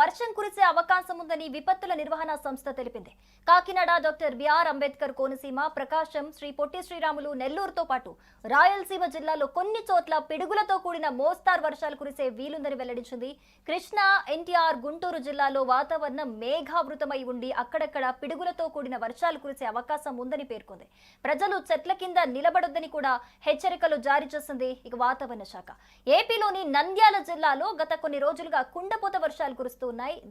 వర్షం కురిసే అవకాశం ఉందని విపత్తుల నిర్వహణ సంస్థ తెలిపింది. కాకినాడ డాక్టర్ బిఆర్ అంబేద్కర్ కోనసీమ ప్రకాశం శ్రీ పొట్టి శ్రీరాములు నెల్లూరుతో పాటు రాయలసీమ జిల్లాలో కొన్ని చోట్ల పిడుగులతో కూడిన మోస్తారు వర్షాలు కురిసే వీలుందని వెల్లడించింది. కృష్ణా ఎన్టీఆర్ గుంటూరు జిల్లాలో వాతావరణం మేఘావృతమై ఉండి అక్కడక్కడ పిడుగులతో కూడిన వర్షాలు కురిసే అవకాశం ఉందని పేర్కొంది. ప్రజలు చెట్ల కింద నిలబడొద్దని కూడా హెచ్చరికలు జారీ చేసింది ఇక వాతావరణ శాఖ. ఏపీలోని నంద్యాల జిల్లాలో గత కొన్ని రోజులుగా కుండపోత వర్షాలు కురుస్తున్నాయి.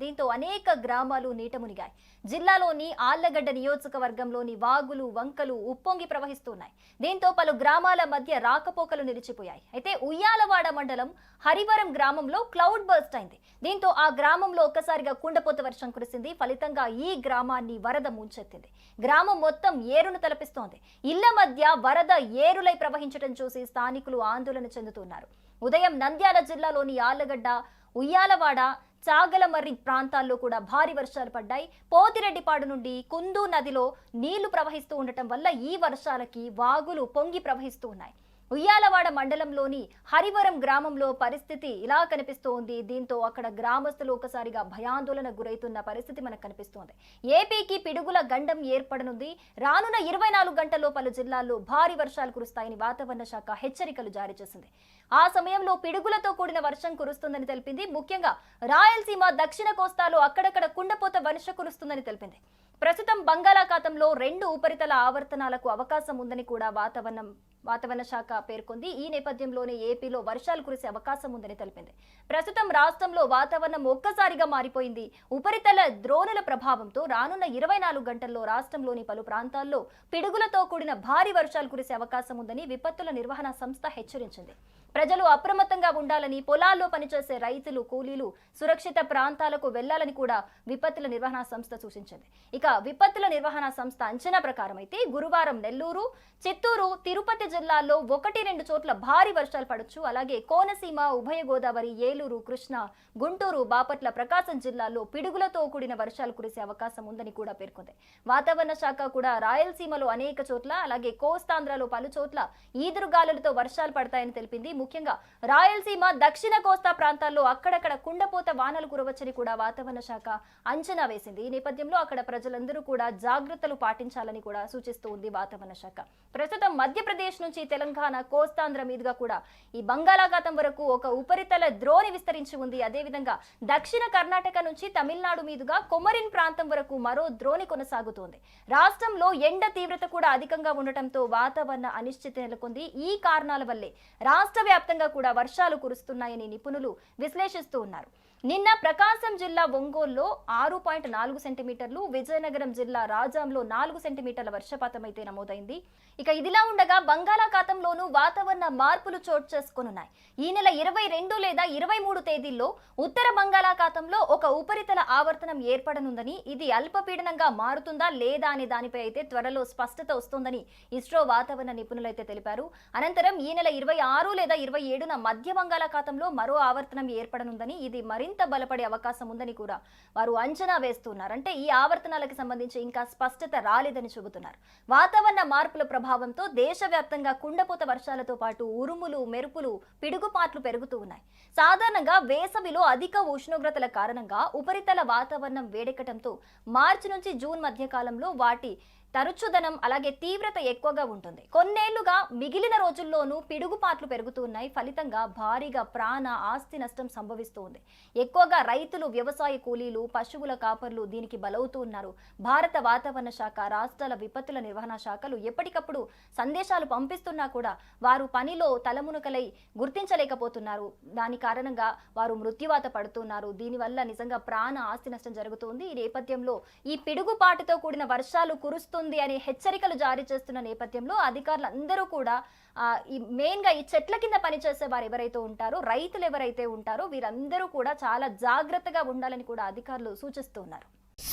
దీంతో అనేక గ్రామాలు నీట మునిగాయి. జిల్లాలోని ఆళ్ళగడ్డ నియోజకవర్గంలోని వాగులు వంకలు ఉప్పొంగి ప్రవహిస్తున్నాయి. దీంతో పలు గ్రామాల మధ్య రాకపోకలు నిలిచిపోయాయి. అయితే ఉయ్యాలవాడ మండలం హరివరం గ్రామంలో క్లౌడ్ బర్స్ట్ అయింది. దీంతో ఆ గ్రామంలో ఒక్కసారిగా కుండపోత వర్షం కురిసింది. ఫలితంగా ఈ గ్రామాన్ని వరద ముంచెత్తింది. గ్రామం మొత్తం ఏరును తలపిస్తోంది. ఇళ్ళ మధ్య వరద ఏరులై ప్రవహించడం చూసి స్థానికులు ఆందోళన చెందుతున్నారు. ఉదయం నంద్యాల జిల్లాలోని ఆళ్ళగడ్డ ఉయ్యాలవాడ చాగలమర్రి ప్రాంతాల్లో కూడా భారీ వర్షాలు పడ్డాయి. పోతిరెడ్డిపాడు నుండి కుందు నదిలో నీళ్ళు ప్రవహిస్తూ ఉండటం వల్ల ఈ వర్షాలకి వాగులు పొంగి ప్రవహిస్తూ ఉన్నాయి. ఉయ్యాలవాడ మండలంలోని హరివరం గ్రామంలో పరిస్థితి ఇలా కనిపిస్తోంది. దీంతో అక్కడ గ్రామస్తులు ఒకసారిగా భయాందోళన గురైతున్న పరిస్థితి మనకు కనిపిస్తోంది. ఏపీకి పిడుగుల గండం ఏర్పడనుంది. రానున్న ఇరవై నాలుగు గంటల్లో పలు జిల్లాల్లో భారీ వర్షాలు కురుస్తాయని వాతావరణ శాఖ హెచ్చరికలు జారీ చేసింది. ఆ సమయంలో పిడుగులతో కూడిన వర్షం కురుస్తుందని తెలిపింది. ముఖ్యంగా రాయలసీమ దక్షిణ కోస్తాలో అక్కడక్కడ కుండపోత వర్ష కురుస్తుందని తెలిపింది. ప్రస్తుతం బంగాళాఖాతంలో రెండు ఉపరితల ఆవర్తనాలకు అవకాశం ఉందని కూడా వాతావరణం వాతావరణ శాఖ పేర్కొంది. ఈ నేపథ్యంలోనే ఏపీలో వర్షాలు కురిసే అవకాశం ఉందని తెలిపింది. ప్రస్తుతం రాష్ట్రంలో వాతావరణం ఒక్కసారిగా మారిపోయింది. ఉపరితల ద్రోణుల ప్రభావంతో రానున్న ఇరవై నాలుగు గంటల్లో రాష్ట్రంలోని పలు ప్రాంతాల్లో పిడుగులతో కూడిన భారీ వర్షాలు కురిసే అవకాశం ఉందని విపత్తుల నిర్వహణ సంస్థ హెచ్చరించింది. ప్రజలు అప్రమత్తంగా ఉండాలని పొలాల్లో పనిచేసే రైతులు కూలీలు సురక్షిత ప్రాంతాలకు వెళ్ళాలని కూడా విపత్తుల నిర్వహణ సంస్థ సూచించింది. ఇక విపత్తుల నిర్వహణ సంస్థ అంచనా ప్రకారం అయితే గురువారం నెల్లూరు చిత్తూరు తిరుపతి జిల్లాల్లో ఒకటి రెండు చోట్ల భారీ వర్షాలు పడొచ్చు. అలాగే కోనసీమ ఉభయ గోదావరి ఏలూరు కృష్ణా గుంటూరు బాపట్ల ప్రకాశం జిల్లాల్లో పిడుగులతో కూడిన వర్షాలు కురిసే అవకాశం ఉందని కూడా పేర్కొంది. వాతావరణ శాఖ కూడా రాయలసీమలో అనేక చోట్ల అలాగే కోస్తాంధ్రలో పలు చోట్ల ఈదురుగాలులతో వర్షాలు పడతాయని తెలిపింది. ముఖ్యంగా రాయలసీమ దక్షిణ కోస్తా ప్రాంతాల్లో అక్కడక్కడ కుండపోత వానలు కురవచ్చని కూడా వాతావరణ శాఖ అంచనా వేసింది. ఈ నేపథ్యంలో అక్కడ ప్రజలందరూ కూడా జాగ్రత్తలు పాటించాలని కూడా సూచిస్తూ ఉంది వాతావరణ శాఖ. ప్రస్తుతం మధ్యప్రదేశ్ నుంచి తెలంగాణ కోస్తాంధ్ర మీదుగా కూడా ఈ బంగాళాఖాతం వరకు ఒక ఉపరితల ద్రోణి విస్తరించి ఉంది. అదేవిధంగా దక్షిణ కర్ణాటక నుంచి తమిళనాడు మీదుగా కొమరిన్ ప్రాంతం వరకు మరో ద్రోణి కొనసాగుతోంది. రాష్ట్రంలో ఎండ తీవ్రత కూడా అధికంగా ఉండటంతో వాతావరణ అనిశ్చితి నెలకొంది. ఈ కారణాల వల్లే రాష్ట్ర వ్యాప్తంగా కూడా వర్షాలు కురుస్తున్నాయని నిపుణులు విశ్లేషిస్తూ ఉన్నారు. నిన్న ప్రకాశం జిల్లా ఒంగోలులో ఆరు పాయింట్ నాలుగు సెంటీమీటర్లు విజయనగరం జిల్లా రాజాంలో నాలుగు సెంటీమీటర్ల వర్షపాతం అయితే నమోదైంది. ఇక ఇదిలా ఉండగా బంగాళాఖాతంలోనూ వాతావరణ మార్పులు చోటు చేసుకున్నాయి ఈ నెల ఇరవై రెండు లేదా ఇరవై మూడు తేదీల్లో ఉత్తర బంగాళాఖాతంలో ఒక ఉపరితల ఆవర్తనం ఏర్పడనుందని ఇది అల్పపీడనంగా మారుతుందా లేదా అనే దానిపై అయితే త్వరలో స్పష్టత వస్తుందని ఇస్రో వాతావరణ నిపుణులు అయితే తెలిపారు. అనంతరం ఈ నెల ఇరవై ఆరు లేదా ఇరవై ఏడున మధ్య బంగాళాఖాతంలో మరో ఆవర్తనం ఏర్పడనుందని ఇది మరింత బలపడే అవకాశం ఉందని కూడా వారు అంచనా వేస్తున్నారు. అంటే ఈ ఆవర్తనాలకు సంబంధించి ఇంకా స్పష్టత రాలేదని చెబుతున్నారు. వాతావరణ మార్పుల ప్రభావంతో దేశవ్యాప్తంగా కుండపోత వర్షాలతో పాటు ఉరుములు మెరుపులు పిడుగుపాట్లు పెరుగుతూ ఉన్నాయి. సాధారణంగా వేసవిలో అధిక ఉష్ణోగ్రతల కారణంగా ఉపరితల వాతావరణం వేడెక్కడంతో మార్చి నుంచి జూన్ మధ్య కాలంలో వాటి తరచుదనం అలాగే తీవ్రత ఎక్కువగా ఉంటుంది. కొన్నేళ్ళుగా మిగిలిన రోజుల్లోనూ పిడుగుపాట్లు పెరుగుతున్నాయి. ఫలితంగా భారీగా ప్రాణ ఆస్తి నష్టం సంభవిస్తూ ఉంది ఎక్కువగా రైతులు వ్యవసాయ కూలీలు పశువుల కాపర్లు దీనికి బలవుతూ ఉన్నారు. భారత వాతావరణ శాఖ రాష్ట్రాల విపత్తుల నిర్వహణ శాఖలు ఎప్పటికప్పుడు సందేశాలు పంపిస్తున్నా కూడా వారు పనిలో తలమునకలై గుర్తించలేకపోతున్నారు. దాని కారణంగా వారు మృత్యువాత పడుతున్నారు. దీనివల్ల నిజంగా ప్రాణ ఆస్తి నష్టం జరుగుతుంది. ఈ నేపథ్యంలో ఈ పిడుగుపాటుతో కూడిన వర్షాలు కురుస్తూ వస్తుంది అని హెచ్చరికలు జారీ చేస్తున్న నేపథ్యంలో అధికారులు అందరూ కూడా ఈ మెయిన్గా ఈ చెట్ల కింద పనిచేసే వారు ఎవరైతే ఉంటారో రైతులు ఎవరైతే ఉంటారో వీరందరూ కూడా చాలా జాగ్రత్తగా ఉండాలని కూడా అధికారులు సూచిస్తూ ఉన్నారు